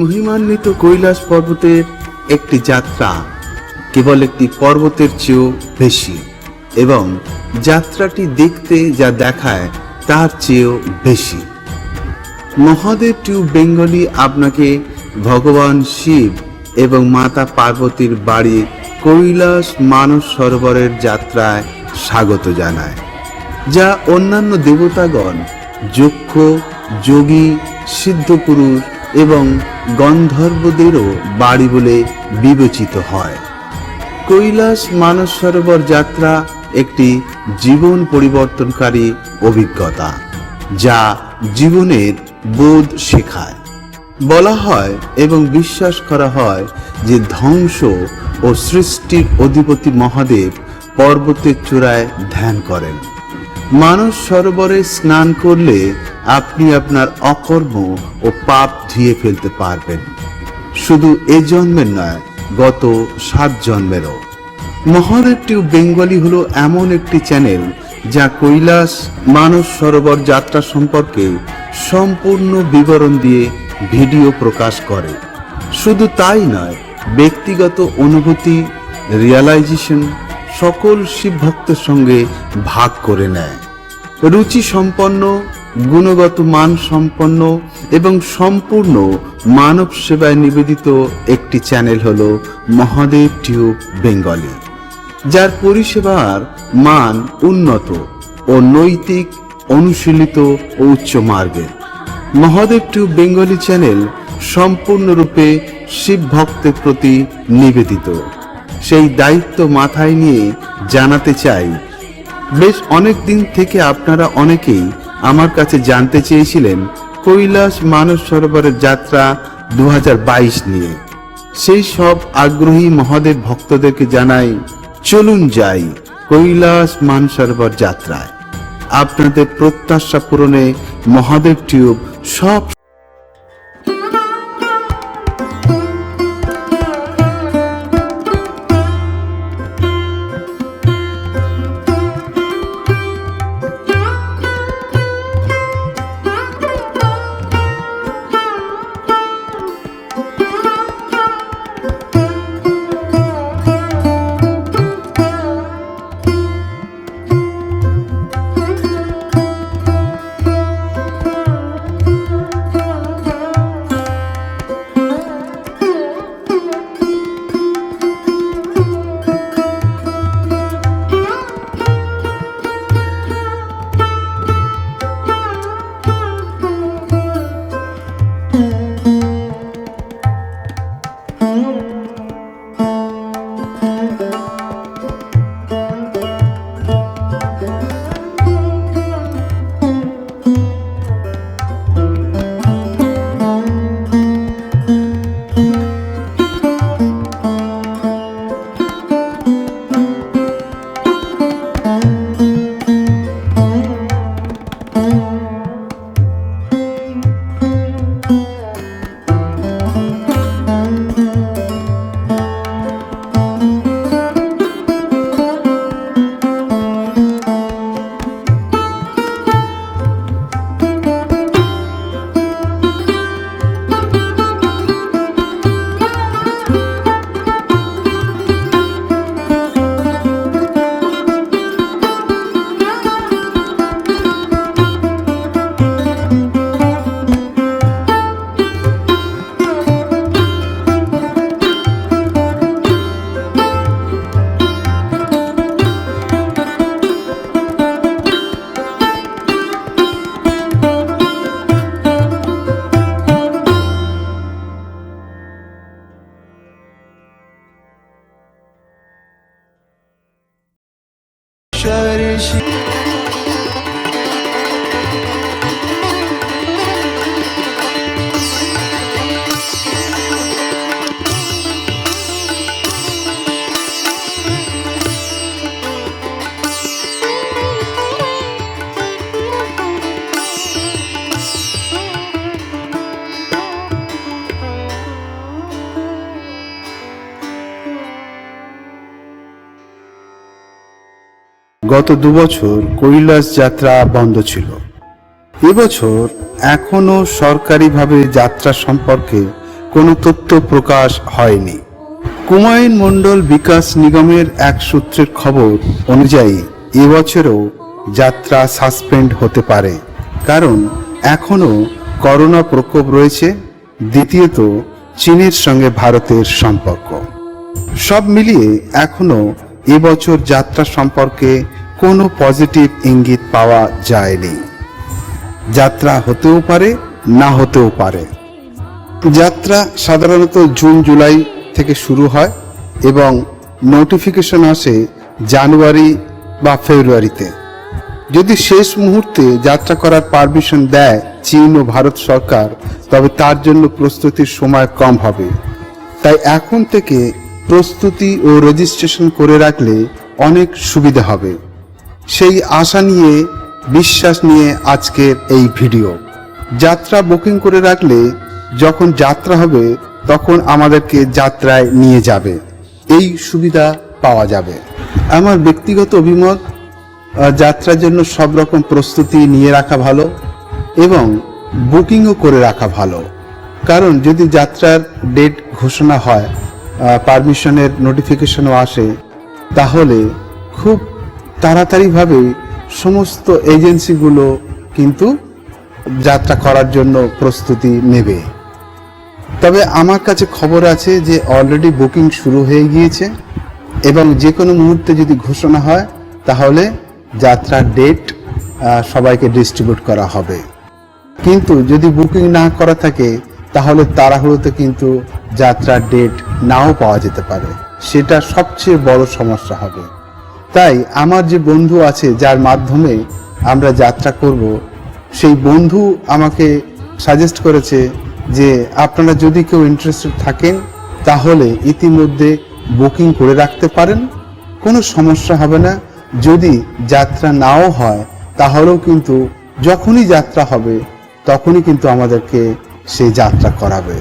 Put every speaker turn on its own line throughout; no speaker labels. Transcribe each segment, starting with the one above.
মহিমান্বিত কৈলাস পর্বতের একটি যাত্রা, কেবল একটি পর্বতের চেয়েও বেশি, এবং যাত্রাটি দেখতে যা দেখায় তার চেয়েও বেশি। মহাদেব টু বেঙ্গলি আপনাকে ভগবান শিব এবং মাতা পার্বতীর বাড়ি কৈলাস মানস সরোবরের যাত্রায় স্বাগত জানায়, যা অন্যান্য দেবতাগণ, যক্ষ, যোগী, সিদ্ধপুরুষ এবং গন্ধর্বদেরও বাড়ি বলে বিবেচিত হয়। কৈলাস মানস সরোবর যাত্রা একটি জীবন পরিবর্তনকারী অভিজ্ঞতা, যা জীবনের বোধ শেখায়। বলা হয় এবং বিশ্বাস করা হয় যে ধ্বংস ও সৃষ্টির অধিপতি মহাদেব পর্বতের চূড়ায় ধ্যান করেন। মানস সরোবরে স্নান করলে আপনি আপনার অকর্ম ও পাপ ধুয়ে ফেলতে পারবেন। শুধু এ জন্মের নয়, গত সাত জন্মেরও। মহাদেব টিউ বেঙ্গলি হলো এমন একটি চ্যানেল যা কৈলাস মানস সরোবর যাত্রা সম্পর্কে সম্পূর্ণ বিবরণ দিয়ে ভিডিও প্রকাশ করে। শুধু তাই নয়, ব্যক্তিগত অনুভূতি রিয়ালাইজেশন সকল শিব ভক্তের সঙ্গে ভাগ করে নেয়। রুচি সম্পন্ন গুণগত মান সম্পন্ন এবং সম্পূর্ণ মানব সেবায় নিবেদিত একটি চ্যানেল হল মহাদেব টিউব বেঙ্গলি, যার পরিষেবার মান উন্নত ও নৈতিক, অনুশীলিত ও উচ্চ মার্গের। মহাদেব টিউব বেঙ্গলি চ্যানেল সম্পূর্ণরূপে শিব ভক্তের প্রতি নিবেদিত। সেই দায়িত্ব মাথায় নিয়ে জানাতে চাই বেশ অনেক দিন থেকে আপনারা অনেকেই আমার কাছে জানতে চেয়েছিলেন কৈলাস মানস সরোবরের যাত্রা দু হাজার বাইশ নিয়ে। সেই সব আগ্রহী মহাদেব ভক্তদেরকে জানাই, চলুন যাই কৈলাস মানসরোবর যাত্রায়। আপনাদের প্রত্যাশা পূরণে মহাদেব টিউব সব ভালোবাসি গত দুবছর কৈলাস যাত্রা বন্ধ ছিল। এবছর এখনও সরকারিভাবে যাত্রা সম্পর্কে কোনো তথ্য প্রকাশ হয়নি। কুমায়ুন মণ্ডল বিকাশ নিগমের এক সূত্রের খবর অনুযায়ী, এবছরও যাত্রা সাসপেন্ড হতে পারে। কারণ এখনও করোনা প্রকোপ রয়েছে, দ্বিতীয়ত চীনের সঙ্গে ভারতের সম্পর্ক। সব মিলিয়ে এখনও এবছর যাত্রা সম্পর্কে কোনো পজিটিভ ইঙ্গিত পাওয়া যায়নি। যাত্রা হতেও পারে, না হতেও পারে। যাত্রা সাধারণত জুন, জুলাই থেকে শুরু হয় এবং নোটিফিকেশন আসে জানুয়ারি বা ফেব্রুয়ারিতে। যদি শেষ মুহূর্তে যাত্রা করার পারমিশন দেয় চীন ও ভারত সরকার, তবে তার জন্য প্রস্তুতির সময় কম হবে। তাই এখন থেকে প্রস্তুতি ও রেজিস্ট্রেশন করে রাখলে অনেক সুবিধা হবে। সেই আশা নিয়ে, বিশ্বাস নিয়ে আজকের এই ভিডিও। যাত্রা বুকিং করে রাখলে যখন যাত্রা হবে, তখন আমাদেরকে যাত্রায় নিয়ে যাবে। এই সুবিধা পাওয়া যাবে। আমার ব্যক্তিগত অভিমত যাত্রার জন্য সব রকম প্রস্তুতি নিয়ে রাখা ভালো এবং বুকিংও করে রাখা ভালো। কারণ যদি যাত্রার ডেট ঘোষণা হয় পারমিশনের নোটিফিকেশনও আসে, তাহলে খুব তাড়াতাড়িভাবে সমস্ত এজেন্সিগুলো কিন্তু যাত্রা করার জন্য প্রস্তুতি নেবে। তবে আমার কাছে খবর আছে যে অলরেডি বুকিং শুরু হয়ে গিয়েছে এবং যে কোনো মুহূর্তে যদি ঘোষণা হয়, তাহলে যাত্রার ডেট সবাইকে ডিস্ট্রিবিউট করা হবে। কিন্তু যদি বুকিং না করা থাকে, তাহলে তাড়াহুড়োতে কিন্তু যাত্রার ডেট নাও পাওয়া যেতে পারে। সেটা সবচেয়ে বড় সমস্যা হবে। তাই আমার যে বন্ধু আছে, যার মাধ্যমে আমরা যাত্রা করব, সেই বন্ধু আমাকে সাজেস্ট করেছে যে আপনারা যদি কেউ ইন্টারেস্টেড থাকেন, তাহলে ইতিমধ্যে বুকিং করে রাখতে পারেন। কোনো সমস্যা হবে না। যদি যাত্রা নাও হয়, তাহলেও কিন্তু যখনই যাত্রা হবে, তখনই কিন্তু আমাদেরকে সেই যাত্রা করাবে।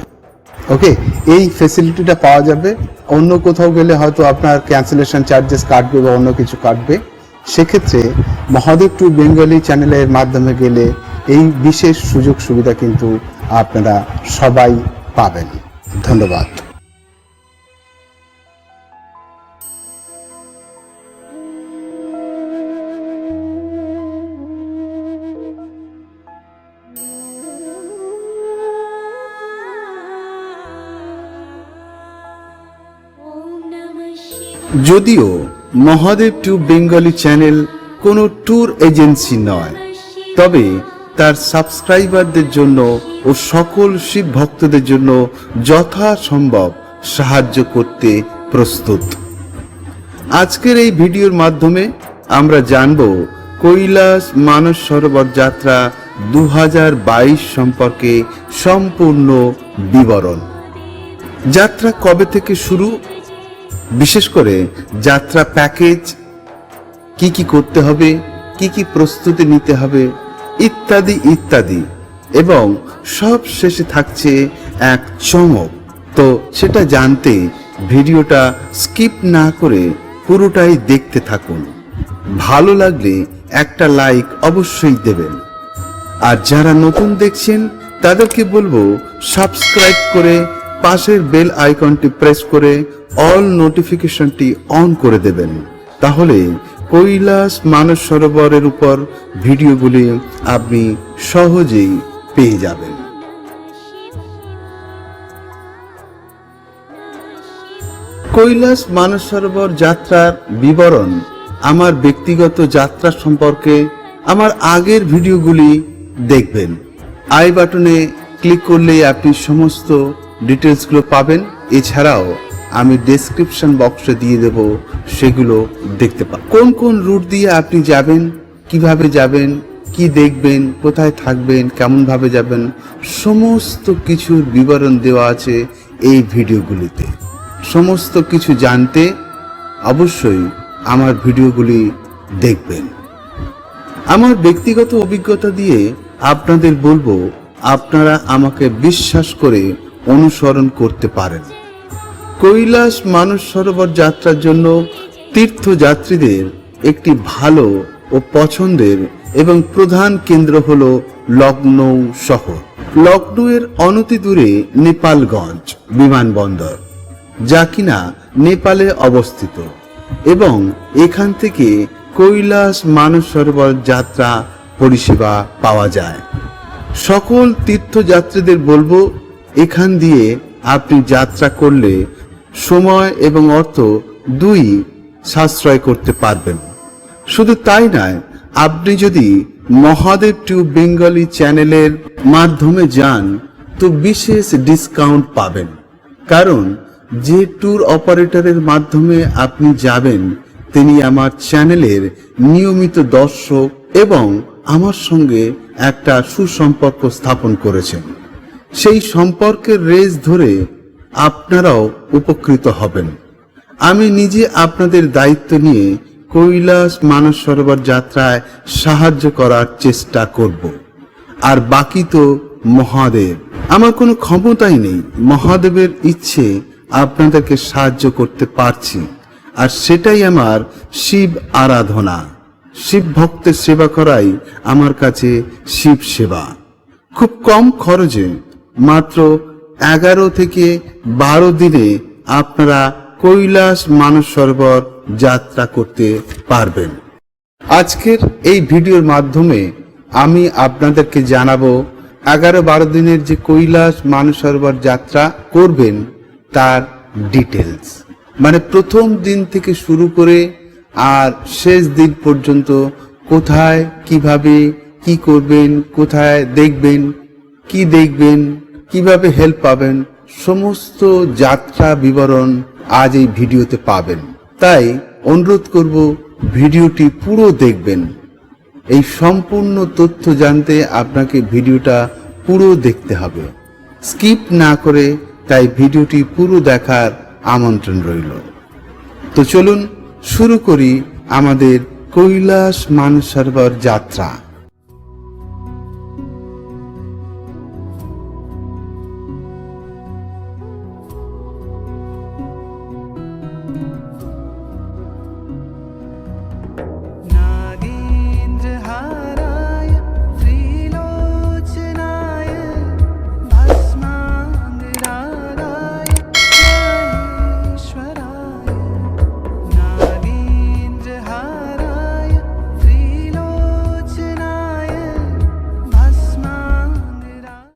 ওকে এই ফেসিলিটিটা পাওয়া যাবে। অন্য কোথাও গেলে হয়তো আপনার ক্যান্সেলেশন চার্জেস কাটবে বা অন্য কিছু কাটবে। সেক্ষেত্রে মহাদেব টু বেঙ্গলি চ্যানেলের মাধ্যমে গেলে এই বিশেষ সুযোগ সুবিধা কিন্তু আপনারা সবাই পাবেন। ধন্যবাদ। যদিও মহাদেব টু বেঙ্গলি চ্যানেল কোনো ট্যুর এজেন্সি নয়, তবে তার সাবস্ক্রাইবারদের জন্য ও সকল শিব ভক্তদের জন্য যথাসম্ভব সাহায্য করতে প্রস্তুত। আজকের এই ভিডিওর মাধ্যমে আমরা জানব কৈলাস মানস সরোবর যাত্রা দু হাজার বাইশ সম্পর্কে সম্পূর্ণ বিবরণ। যাত্রা কবে থেকে শুরু বিশেষ করে যাত্রা প্যাকেজ, কি কি করতে হবে, কি কি প্রস্তুতি নিতে হবে, ইত্যাদি ইত্যাদি। এবং সব শেষে থাকছে এক চমক। তো সেটা জানতে ভিডিওটা স্কিপ না করে পুরোটাই দেখতে থাকুন। ভালো লাগলে একটা লাইক অবশ্যই দেবেন। আর যারা নতুন দেখছেন, তাদেরকে বলব সাবস্ক্রাইব করে পাশের বেল আইকনটি প্রেস করে অল নোটিফিকেশনটি অন করে দেবেন। তাহলে কৈলাস মানস সরোবরের উপর ভিডিওগুলি আপনি সহজেই পেয়ে যাবেন। কৈলাস মানস সরোবর যাত্রার বিবরণ, আমার ব্যক্তিগত যাত্রা সম্পর্কে আমার আগের ভিডিওগুলি দেখবেন। আই বাটনে ক্লিক করলেই আপনি সমস্ত ডিটেলসগুলো পাবেন। এছাড়াও আমি ডেসক্রিপশন বক্সে দিয়ে দেব সেগুলো দেখতে পাবেন। কোন কোন রুট দিয়ে আপনি যাবেন, কীভাবে যাবেন, কি দেখবেন, কোথায় থাকবেন কেমন ভাবে যাবেন, সমস্ত কিছুর বিবরণ দেওয়া আছে এই ভিডিওগুলিতে। সমস্ত কিছু জানতে অবশ্যই আমার ভিডিওগুলি দেখবেন। আমার ব্যক্তিগত অভিজ্ঞতা দিয়ে আপনাদের বলব, আপনারা আমাকে বিশ্বাস করে অনুসরণ করতে পারেন। কৈলাস মানস সরোবর যাত্রার জন্য তীর্থযাত্রীদের একটি ভালো ও পছন্দের এবং প্রধান কেন্দ্র হল লখনৌ শহর। লখনৌয়ের অনতি দূরে নেপালগঞ্জ বিমানবন্দর, যা কিনা নেপালে অবস্থিত এবং এখান থেকে কৈলাস মানস সরোবর যাত্রা পরিষেবা পাওয়া যায়। সকল তীর্থযাত্রীদের বলব এখান দিয়ে আপনি যাত্রা করলে সময় এবং অর্থ দুই সাশ্রয় করতে পারবেন। শুধু তাই নয়, আপনি যদি মহাদেব টু বেঙ্গলি চ্যানেলের মাধ্যমে যান, তো বিশেষ ডিসকাউন্ট পাবেন। কারণ যে ট্যুর অপারেটরের মাধ্যমে আপনি যাবেন, তিনি আমার চ্যানেলের নিয়মিত দর্শক এবং আমার সঙ্গে একটা সুসম্পর্ক স্থাপন করেছেন। সেই সম্পর্কের রেস ধরে আপনারাও উপকৃত হবেন। আমি নিজে আপনাদের দায়িত্ব নিয়ে কৈলাস মানস সরোবর যাত্রায় সাহায্য করার চেষ্টা করব। আর বাকি তো মহাদেব। আমার কোনো ক্ষমতাই নেই। মহাদেবের ইচ্ছে আপনাদেরকে সাহায্য করতে পারছি। আর সেটাই আমার শিব আরাধনা। শিব ভক্তের সেবা করাই আমার কাছে শিব সেবা। খুব কম খরচে মাত্র এগারো থেকে বারো দিনে আপনারা কৈলাস মানস সরোবর যাত্রা করতে পারবেন। আজকের এই ভিডিওর মাধ্যমে আমি আপনাদেরকে জানাব, এগারো বারো দিনের যে কৈলাস মানস সরোবর যাত্রা করবেন, তার ডিটেলস মানে প্রথম দিন থেকে শুরু করে আর শেষ দিন পর্যন্ত কোথায়, কীভাবে, কি করবেন, কোথায় দেখবেন কি দেখবেন, কীভাবে হেল্প পাবেন, সমস্ত যাত্রা বিবরণ আজ এই ভিডিওতে পাবেন। তাই অনুরোধ করব, ভিডিওটি পুরো দেখবেন। এই সম্পূর্ণ তথ্য জানতে আপনাকে ভিডিওটা পুরো দেখতে হবে। স্কিপ না করে তাই ভিডিওটি পুরো দেখার আমন্ত্রণ রইল। তো চলুন, শুরু করি আমাদের কৈলাস মানসরোবর যাত্রা।